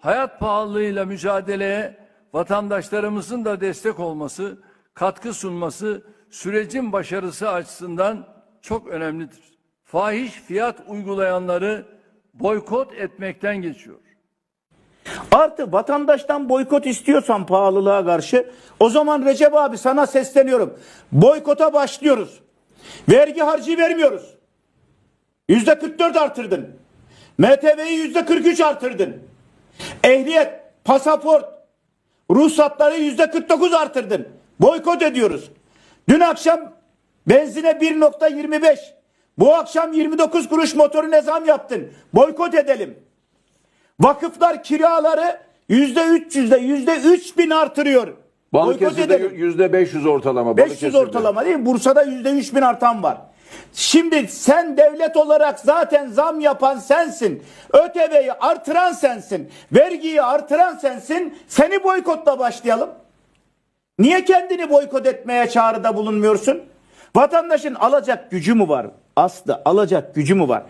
Hayat pahalılığıyla mücadeleye vatandaşlarımızın da destek olması, katkı sunması sürecin başarısı açısından çok önemlidir. Fahiş fiyat uygulayanları boykot etmekten geçiyor. Artı vatandaştan boykot istiyorsan pahalılığa karşı o zaman Recep abi sana sesleniyorum. Boykota başlıyoruz. Vergi harcı vermiyoruz. Yüzde 44 artırdın. MTV'yi yüzde 43 artırdın. Ehliyet, pasaport, ruhsatları yüzde 49 artırdın. Boykot ediyoruz. Dün akşam benzine 1.25. Bu akşam 29 kuruş motorine zam yaptın. Boykot edelim. Vakıflar kiraları yüzde 300'de yüzde 3000 artırıyor. Boykot Balıkesir'de edelim. yüzde 500 ortalama. 500 Balıkesir'de. ortalama değil mi? Bursa'da yüzde 3000 artan var. Şimdi sen devlet olarak zaten zam yapan sensin. ÖTV'yi artıran sensin. Vergiyi artıran sensin. Seni boykotla başlayalım. Niye kendini boykot etmeye çağrıda bulunmuyorsun? Vatandaşın alacak gücü mü var? Aslı alacak gücü mü var?